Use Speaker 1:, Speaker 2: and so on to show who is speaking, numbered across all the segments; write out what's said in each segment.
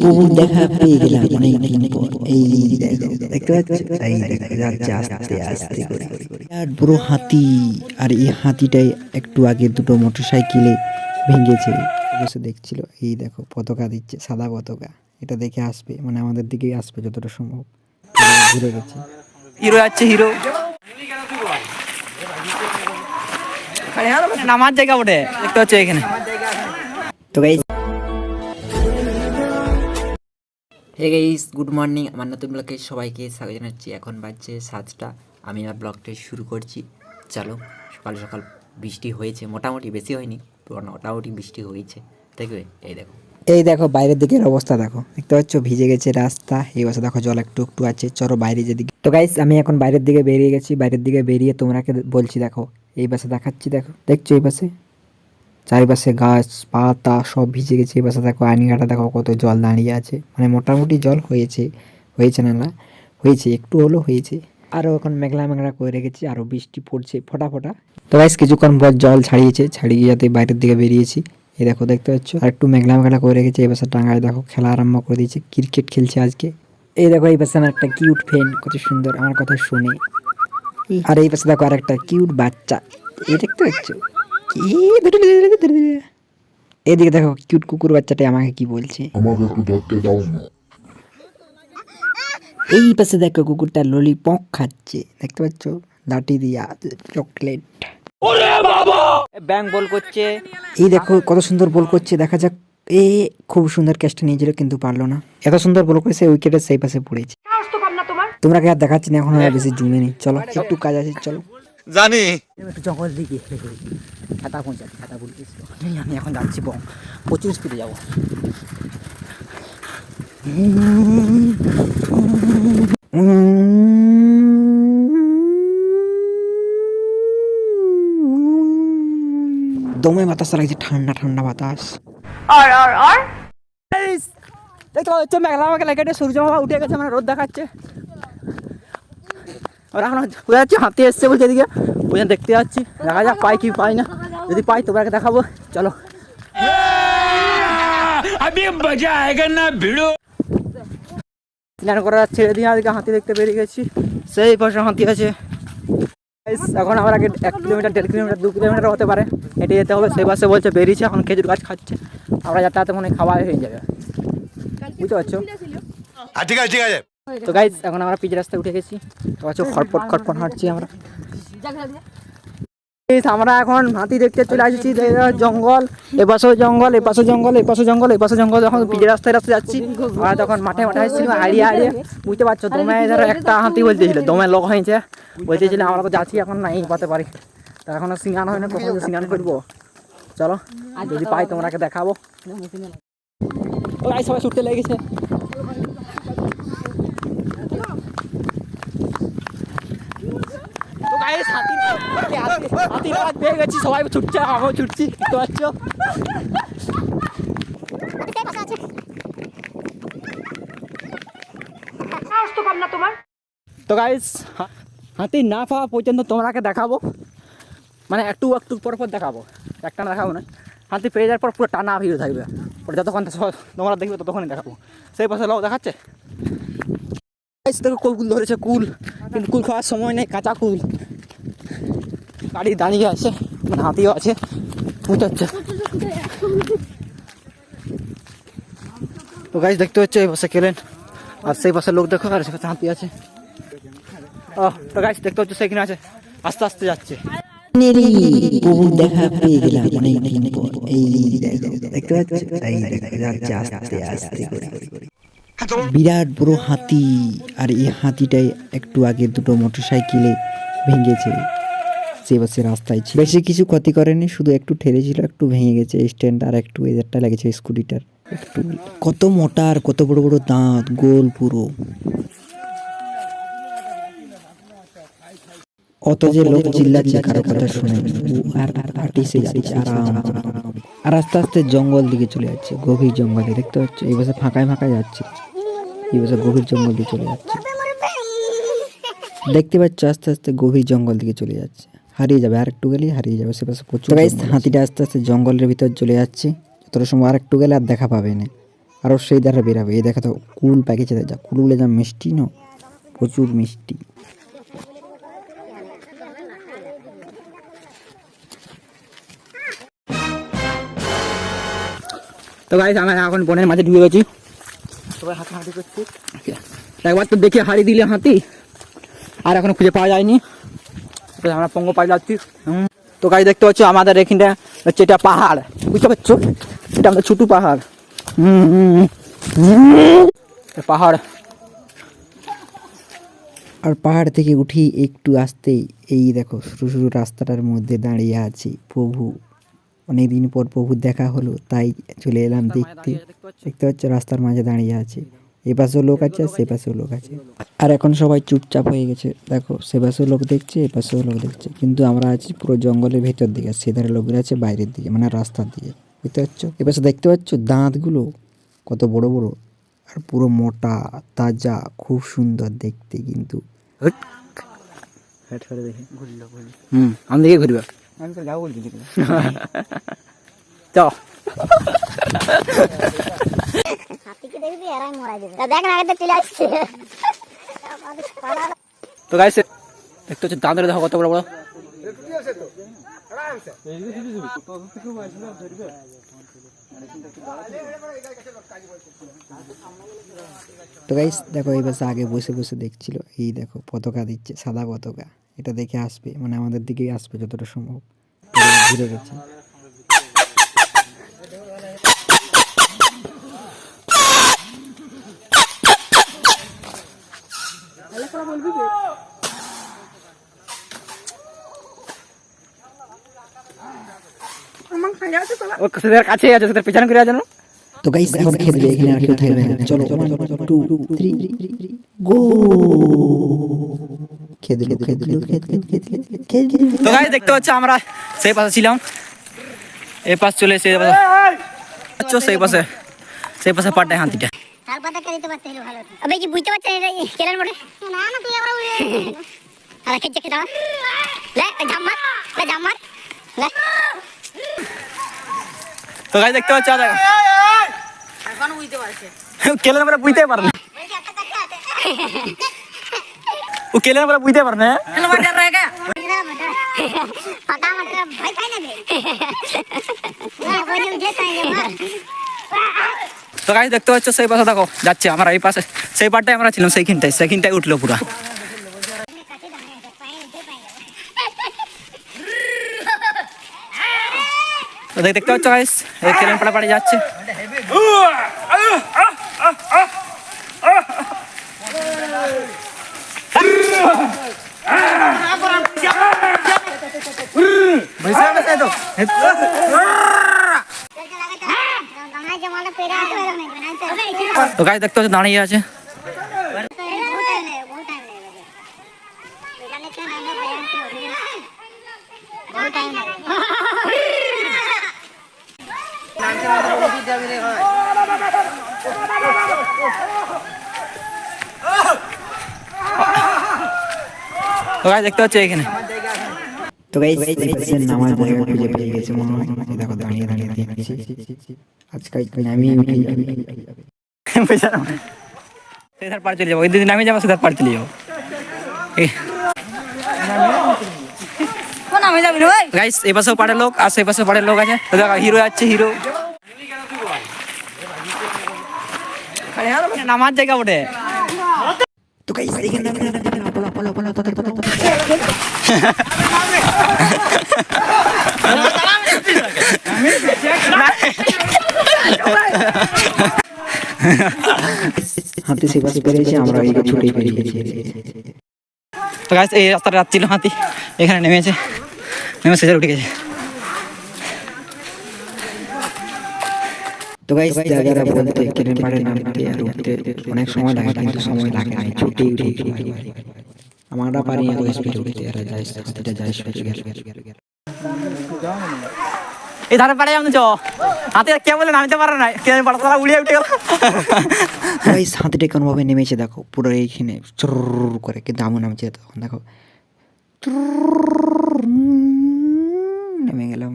Speaker 1: প্রভুর দেখা পেয়ে গেলাম অনেকদিন পর এই দেখো দেখতে পাচ্ছ যাচ্ছে আস্তে আস্তে করে আর হাতি আর এই হাতিটাই একটু আগে দুটো মোটর সাইকেলে ভেঙেছে বসে দেখছিল এই দেখো পতাকা দিচ্ছে সাদা পতাকা এটা দেখে আসবে মানে আমাদের দিকেই আসবে যতটা সম্ভব ঘুরে গেছে
Speaker 2: হিরো যাচ্ছে হিরো নামার জায়গা ওঠে দেখতে হচ্ছে এখানে
Speaker 1: তো guys hey guys good morning আমার নতুন ব্লগে সবাইকে স্বাগত জানাচ্ছি। এখন বাজছে সাতটা। আমি আমার ব্লগটা শুরু করছি। চলো, সকাল সকাল বৃষ্টি হয়েছে। মোটামুটি বেশি হয়নি মোটামুটি বৃষ্টি হয়েছে। দেখবে, এই দেখো। এই দেখো, বাইরের দিকের অবস্থা দেখো। দেখতে পাচ্ছ, ভিজে গেছে রাস্তা। এই পাশে দেখো, জল একটু একটু আছে। চলো বাইরে যেদিকে তো গাইস আমি এখন বাইরের দিকে বেরিয়ে গেছি। বাইরের দিকে বেরিয়ে তোমরাকে বলছি, দেখো। এই পাশে দেখাচ্ছি, দেখো। দেখছ এই পাশে? চারিপাশে গাছ পাতা সব ভিজে গেছে। এই পাশে দেখো আইনঘাটা দেখো কত জল দাঁড়িয়ে আছে। মানে মোটামুটি জল হয়েছে হয়েছে না না হয়েছে একটু হলেও হয়েছে। আরও এখন মেঘলা মেঘলা করে রেখেছি আরও বৃষ্টি পড়ছে ফোটা ফোটা তো গাইস কিছুক্ষণ পর জল ছাড়িয়েছে ছাড়িয়ে যাতে বাইরের দিকে বেরিয়েছি। এই দেখো দেখতে পাচ্ছ? আর একটু মেঘলা মেঘলা করে রেখেছে এই পাশে টাঙ্গায় দেখো খেলা আরম্ভ করে দিয়েছে ক্রিকেট খেলছে আজকে। এই দেখো এই পাশে আমার একটা কিউট ফ্রেন কত সুন্দর আমার কথা শুনে। আর এই পাশে দেখো আর একটা কিউট বাচ্চা এই দেখতে পাচ্ছ? এদিকে দেখো কিউট কুকুর বাচ্চাটা আমাকে কি বলছে।
Speaker 3: আমাকে একটু ধরতে দাও না।
Speaker 1: এই পাশে দেখো কুকুরটা ললিপপ খাচ্ছে। দেখতে পাচ্ছ? দাঁটি দিয়া চকলেট
Speaker 2: ব্যাংক বল করছে।
Speaker 1: এই দেখো কত সুন্দর বল করছে। দেখা যাক এ খুব সুন্দর ক্যাচটা নিয়েছিল কিন্তু পারল না। এত সুন্দর বল করেছে উইকেটের সেই পাশে পড়েছে। তোমরা। কে আর দেখাচ্ছি না? এখন আর বেশি জুমে নেই। চলো একটু কাজ আছে চলো।
Speaker 4: জানি।
Speaker 2: একটু জঙ্গল দিকে খাতা পৌঁছাচ্ছি খাতা বলতে আমি এখন যাচ্ছি বং প্রচুর স্পিডে যাব।
Speaker 1: দমে বাতাস লাগছে ঠান্ডা ঠান্ডা বাতাস। আর আর আর?
Speaker 2: দেখতে পাচ্ছ মেঘলা মেঘলা কেটে সূর্য মামা উঠে গেছে মানে রোদ দেখাচ্ছে। আর এখন কোথায় যাচ্ছি হাতি এসছে বলছে এদিকে। ওই জন্য দেখতে যাচ্ছি। দেখা যাক পাই কি পাই না। যদি পাই তোমাকে দেখাবো। চলো। প্ল্যান করা ছেড়ে দিয়ে আজকে হাতি দেখতে বেরিয়ে গেছি। সেই পাশে হাতি আছে। এখন আমার আগে এক কিলোমিটার দেড় কিলোমিটার দু কিলোমিটার হতে পারে। হেঁটে যেতে হবে। সেই পাশে বলছে বেরিয়েছে। এখন খেজুর গাছ খাচ্ছে। আমরা যাতায়াতে মনে হয় খাওয়া হয়ে যাবে। বুঝতে পারছ?
Speaker 4: আর ঠিক আছে ঠিক আছে।
Speaker 2: তো গাইজ এখন আমরা পিচ রাস্তায় উঠে গেছি। তো আছো খটপট খটপট হাঁটছি আমরা। আমরা এখন হাতি দেখতে চলে আসছি জঙ্গল এ পাশেও জঙ্গল এ পাশে জঙ্গল এ পাশে জঙ্গল এ পাশে জঙ্গল যখন পিচ রাস্তায় রাস্তায় যাচ্ছি আমরা তখন মাঠে মাঠে আসছি হারিয়ে হারিয়ে বুঝতে পারছ? দমে ধরো একটা হাতি বলতেছিল দমে লোক হয়েছে। বলতেছিল আমরা তো যাচ্ছি এখন নাই পাতে পারি তা এখনও সিঙ্গান হয় না কখন সিঙ্গান করব চলো যদি পাই তোমাকে দেখাবো। সবাই ছুটতে লেগেছে। তো গাইস হাতি হাতি হাতি পেয়ে গেছি, সবাই ছুটছে, আমিও ছুটছি, দেখতে তো গাইস হাতি না পাওয়া পর্যন্ত তোমাকে দেখাবো। মানে একটু একটু পর পর দেখাবো। একটা না দেখাবো না। হাতি পেয়ে যাওয়ার পর পুরো টানা ভিড় থাকবে। পরে যতক্ষণ তোমরা দেখবে ততক্ষণই দেখাবো। সেই পাশে লাও, দেখাচ্ছে? দেখো কুল ধরেছে, কুল। কিন্তু কুল খাওয়ার সময় নেই, কাঁচা কুল। গাড়ি দাঁড়িয়ে আছে মানে হাতিও আছে হচ্ছে তো গাইস দেখতে হচ্ছে এই পাশে কেলেন, আর সেই পাশে লোক দেখো, আর সে পাশে হাতি আছে। ও, তো গাইস দেখতে হচ্ছে সেখানে আছে, আস্তে আস্তে যাচ্ছে।
Speaker 1: বিরাট বড় হাতি, আর এই হাতিটাই একটু আগে দুটো মোটর সাইকেলে ভেঙেছে। সে রাস্তায় ছিল। বেশি কিছু ক্ষতি করেনি, শুধু একটু ঠেলেছিল একটু ভেঙে গেছে স্ট্যান্ড আর একটু এদেরটা লেগেছে স্কুটিটার একটু কত মোটা আর কত বড় বড় দাঁত, গোল পুরো। অত যে লোক চিল্লাচ্ছে, কারও কথা শুনে আর আর্টিসে যাচ্ছে, আরাম। আর আস্তে আস্তে জঙ্গল দিকে চলে যাচ্ছে, গভীর জঙ্গলে, দেখতে পাচ্ছ? এই বছর ফাঁকায় ফাঁকায় যাচ্ছে। এই বছর গভীর জঙ্গল দিকে চলে যাচ্ছে। দেখতে পাচ্ছ, আস্তে আস্তে গভীর জঙ্গল দিকে চলে যাচ্ছে। হারিয়ে যাবে আর একটু গেলেই হারিয়ে যাবে সে পাশে প্রচুর হাতিটা আস্তে আস্তে জঙ্গলের ভিতর চলে যাচ্ছে যতটা সময় আর একটু গেলে আর দেখা পাবে না।
Speaker 2: আরও সেই দ্বারা বেরাবে এই দেখা তো কুল প্যাকেজে যা কুলগুলো যা মিষ্টি না প্রচুর মিষ্টি। তো গাইস আমরা এখন বনের মাঝে ঢুকে গেছি। সবাই হাতে হাঁটি করছি একবার তো দেখে হারিয়ে দিলে হাতি আর এখনও খুঁজে পাওয়া যায়নি। আমরা পঙ্গ পাই যাচ্ছি। তো গাড়ি দেখতে পাচ্ছ আমাদের এখানটা হচ্ছে এটা পাহাড়। বুঝতে পারছ? এটা আমাদের ছোটো পাহাড়। পাহাড়। আর পাহাড় থেকে উঠি একটু আসতেই এই দেখো সরু সরু রাস্তাটার মধ্যে দাঁড়িয়ে আছি প্রভু। অনেকদিন পর প্রভু দেখা হলো তাই চলে এলাম দেখতে। দেখতে পাচ্ছ রাস্তার মাঝে দাঁড়িয়ে আছে। এ পাশেও লোক আছে আর সে পাশেও লোক আছে। আর এখন সবাই চুপচাপ হয়ে গেছে। দেখো সে পাশেও লোক দেখছে এ পাশেও লোক দেখছে। কিন্তু আমরা আছি পুরো জঙ্গলের ভেতর দিকে সেধারে লোকগুলো আছে বাইরের দিকে মানে রাস্তার দিকে। বুঝতে পারছ? এ পাশে দেখতে পাচ্ছ দাঁতগুলো কত বড় বড় আর পুরো মোটা তাজা খুব সুন্দর দেখতে কিন্তু। হুম আমি দিকে ঘুরবে। আমি তো যাব বলছি চ।
Speaker 3: হাতিকে দেখবি এরাই মরাই দেবে তা
Speaker 2: দেখতে হচ্ছে দাঁতের দেখো কত বড় বড়। তো গাইস দেখো এই বাসে আগে বসে বসে দেখছিল। এই দেখো পতাকা দিচ্ছে সাদা পতাকা। এটা দেখে আসবে মানে আমাদের দিকেই আসবে যতটা সম্ভব। ঘুরে গেছে ও সেদের কাছে আছে সেদের পেছনে করে আছে না তো গাইস এখন খেলবে এখানে আর কেউ থাকবে না চলো টু থ্রি গো খেদলো খেদলো খেদলো তো গাইস দেখতে পাচ্ছ আমরা সেই পাশে ছিলাম এই পাশ চলে এসে এই পাশে সেই পাশে সেই পাশে পাটায় হাতিটা
Speaker 3: তার পাতা কে দিতে পারতে হলে ভালো হতো আবে কি বুঝতে পারছেন এটা কেলার মোড়ে না না তুই আবার উড়ে আরে খেচ্ছে খেতে লে ঝাম্মার লে ঝাম্মার লে
Speaker 2: তো গাইস দেখতে পাচ্ছ দেখো এখন বুঝতে পারছে কেলেন আমরা বুঝতে পারে না ও কেলেন আমরা বুঝতে পারে না
Speaker 3: পাতা মত ভাই খাই না দে না বলে উঠে তাই মার
Speaker 2: তো গাইস দেখতে পাচ্ছ সেই পাশে দেখো যাচ্ছে আমরা এই পাশে। সেই পারটাই আমরা ছিলাম সেইখানটায় সেইখানটায় উঠল পুরা। তো দেখতে পাচ্ছ গাইস এই কেলেন পাড়া পাড়ে যাচ্ছে।
Speaker 3: গানা
Speaker 2: তো গাছ দেখতে হচ্ছে দাঁড়িয়ে আছে। গাছ দেখতে হচ্ছে এখানে। তো মনে আজকাল সেধার পার চলে যাব ওই দিন নামিয়ে যাব সেধার পার চলে যাব গাইস এই পাশেও পাড়ের লোক আর সেই পাশেও পাড়ের লোক আছে তো দেখো হিরো যাচ্ছে হিরো নামার জায়গা ওঠে তো গাইস এখানে পলা পলা পলা পলা পলা হাতি সে পাশে পেরিয়েছে আমরা এই ছুটে পেরিয়েছি তো গাছ এই রাস্তাটা যাচ্ছিল হাতি। এখানে নেমেছে। নেমে সেজার উঠে গেছে। তো গাইস জায়গাটা বলতে কেরেন পাড়ে নামতে আর উঠতে অনেক সময় লাগে কিন্তু সময় লাগে না ছুটে উঠে আমরা পারি এত স্পিডে উঠতে আর যাই হাতিটা যাই স্পিডে গেল। এই ধারে পাড়ে যাব হাতে কে বলে নামতে পারে না কে পাড়া তারা উড়িয়ে উঠে গেল গাইস হাতিটা কোন ভাবে নেমেছে দেখো পুরো এইখানে চুর করে কিন্তু আমু নামছে তখন দেখো। নেমে গেলাম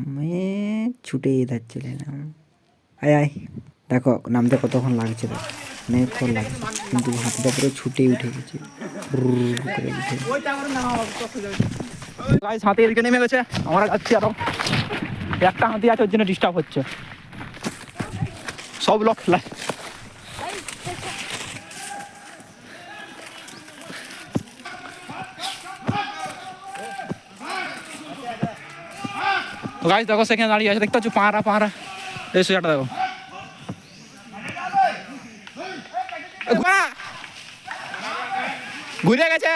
Speaker 2: ছুটে যাচ্ছিলাম আয় আয় দেখো নামতে কতক্ষণ লাগছে দেখো। অনেকক্ষণ লাগছে কিন্তু হাতিটা পুরো ছুটে উঠে গেছে। করে উঠে হাতি এদিকে নেমে গেছে আমরা যাচ্ছি আরও। একটা হাতি আছে, ওর জন্য ডিস্টার্ব হচ্ছে। সব লোক তো দেখো, সেখানে দাঁড়িয়ে আছে। দেখতে পাচ্ছ, পাহারা পাহারা। এই সোজাটা দেখো। ঘুরে গেছে!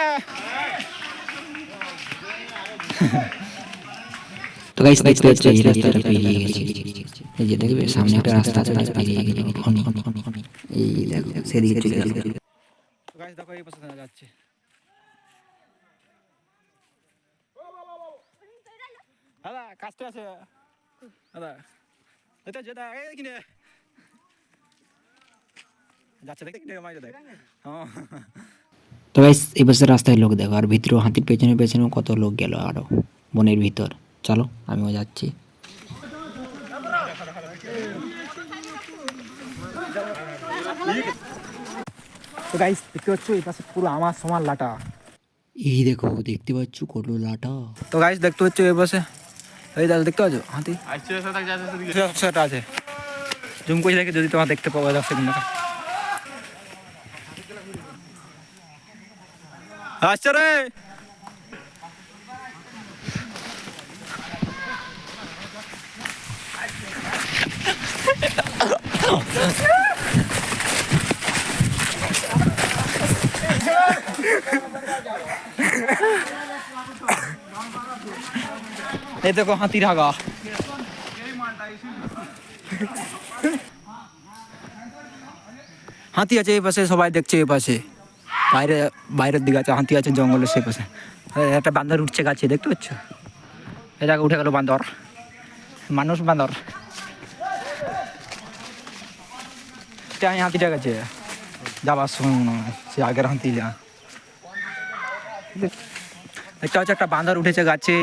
Speaker 1: তো গাইস দেখতে পাচ্ছ এই রাস্তাটা পেরিয়ে গেছে। এই যে দেখবে সামনে একটা রাস্তা আছে তাই পেরিয়ে খনি এই দেখো সেদিকে চলে গেল
Speaker 2: গাইস দেখো এই পাশে যাচ্ছে। দাদা কাজটা আছে। দাদা এটা যেটা এই কিনে যাচ্ছে দেখতে কিনে মাইরে দেখ হ্যাঁ
Speaker 1: তো গাইস এই পাশে রাস্তায় লোক দেখো আর ভিতরেও হাতির পেছনে পেছনেও কত লোক গেল আরও বনের ভিতর। চলো আমিও যাচ্ছি।
Speaker 2: তো গাইস দেখতে পাচ্ছ এই পাশে পুরো আমার সমান লাটা।
Speaker 1: এই দেখো দেখতে পাচ্ছ লাটা।
Speaker 2: তো গাইস দেখতে পাচ্ছ এই পাশে? এই দেখো দেখতে পাচ্ছ? হাতি? আছে। জুম করে দেখে যদি তোমার দেখতে সেকেন্ড আসছে রে! এই দেখো হাতির হাগা। হাতি আছে এই পাশে, সবাই দেখছে এই পাশে। বাইরে, বাইরের দিকে আছে, হাতি আছে জঙ্গলের সেই পাশে। একটা বান্দর উঠছে গাছে, দেখতে পাচ্ছ? জায়গায় উঠে গেল বান্দর। মানুষ বান্দর। বাইকটা হাতিটা গেছে। যাবার সময় সে আগের হাতিটা একটা হচ্ছে একটা বাঁদর উঠেছে গাছে।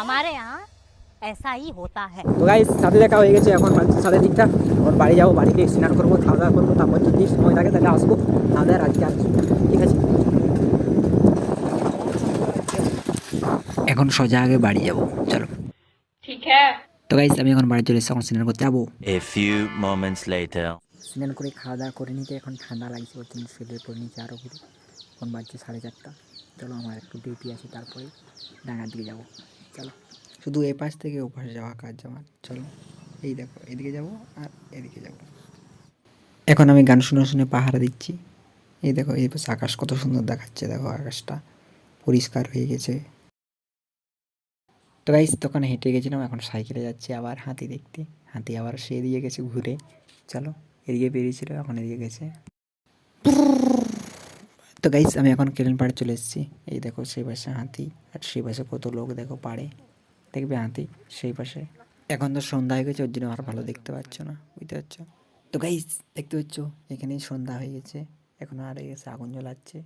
Speaker 5: আমারে এসাই হোতা হ্যাঁ
Speaker 2: তো সাথে দেখা হয়ে গেছে এখন মানুষের সাথে দিকটা। এখন বাড়ি যাব বাড়িতে স্নান করব খাওয়া দাওয়া করব তারপর যদি সময় থাকে তাহলে আসব। তাহলে আজকে আসব ঠিক আছে?
Speaker 1: এখন সোজা আগে বাড়ি যাব চলো। তো গাইস আমি এখন বাড়ি চলে এসেছি এখন স্নান করতে যাব।
Speaker 6: A few moments later.
Speaker 2: স্নান করে খাওয়া দাওয়া করে নিতে এখন ঠান্ডা লাগছে জন্য শুয়ে পড়ে নিচে আরও ঘুরে। এখন বাজছে সাড়ে চারটা। চলো আমার একটু ডিউটি আছে তারপরে ডাঙার দিকে যাব। চলো। শুধু এ পাশ থেকে ও পাশে যাওয়া কাজ আমার। চলো এই দেখো এদিকে যাব আর এদিকে যাব। এখন আমি গান শুনে শুনে পাহারা দিচ্ছি। এই দেখো এই পাশে আকাশ কত সুন্দর দেখাচ্ছে দেখো আকাশটা। পরিষ্কার হয়ে গেছে। তো গাইস তখন হেঁটে গেছিলাম, এখন সাইকেলে যাচ্ছি আবার হাতি দেখতে। হাতি আবার সে দিয়ে গেছে ঘুরে। চলো, এদিকে বেরিয়েছিল, এখন এদিকে গেছে। তো গাইস আমি এখন কেলেন পাড়ে চলে এসেছি। এই দেখো সেই পাশে হাতি, আর সেই পাশে কত লোক দেখো পাড়ে। দেখবে হাতি? সেই পাশে। এখন তো সন্ধ্যা হয়ে গেছে, ওর জন্য আর ভালো দেখতে পাচ্ছ না, বুঝতে পারছ? তো গাইস দেখতে পাচ্ছ? এখানেই সন্ধ্যা হয়ে গেছে। এখন আর গেছে, আগুন জ্বলাচ্ছে।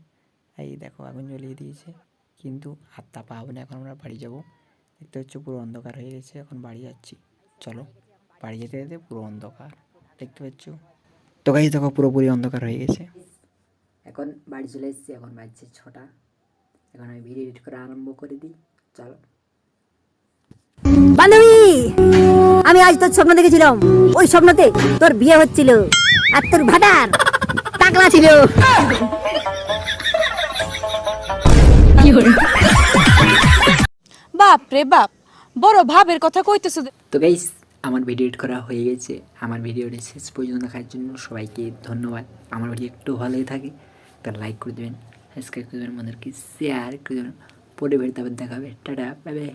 Speaker 2: এই দেখো, আগুন জ্বলিয়ে দিয়েছে। কিন্তু হাত তাপা হবে না, এখন আমরা বাড়ি যাব। দেখতে পাচ্ছ পুরো অন্ধকার হয়ে গেছে এখন বাড়ি যাচ্ছি। চলো বাড়ি যেতে যেতে পুরো অন্ধকার দেখতে পাচ্ছ? তো গাইস দেখো পুরোপুরি অন্ধকার হয়ে গেছে। এখন বাড়ি চলে এসেছি এখন বাজছে ছটা। এখন আমি ভিডিও এডিট করা আরম্ভ করে দিই চলো।
Speaker 5: বান্ধবী আমি আজ তোর স্বপ্ন দেখেছিলাম। ওই স্বপ্নতে তোর বিয়ে হচ্ছিল আর তোর ভাটার টাকলা ছিল।
Speaker 7: বাপ রে বাপ, বড় ভাবের কথা কইতেছ
Speaker 1: তো গাইস আমার ভিডিও এডিট করা হয়ে গেছে। আমার ভিডিওটি শেষ পর্যন্ত দেখার জন্য সবাইকে ধন্যবাদ। আমার ভিডিও একটু ভালোই থাকে তার লাইক করে দেবেন সাবস্ক্রাইব করে দেবেন, আমাদেরকে শেয়ার করে দেবেন। পরে বেরোতে আবার দেখাবে টাটা বাই বাই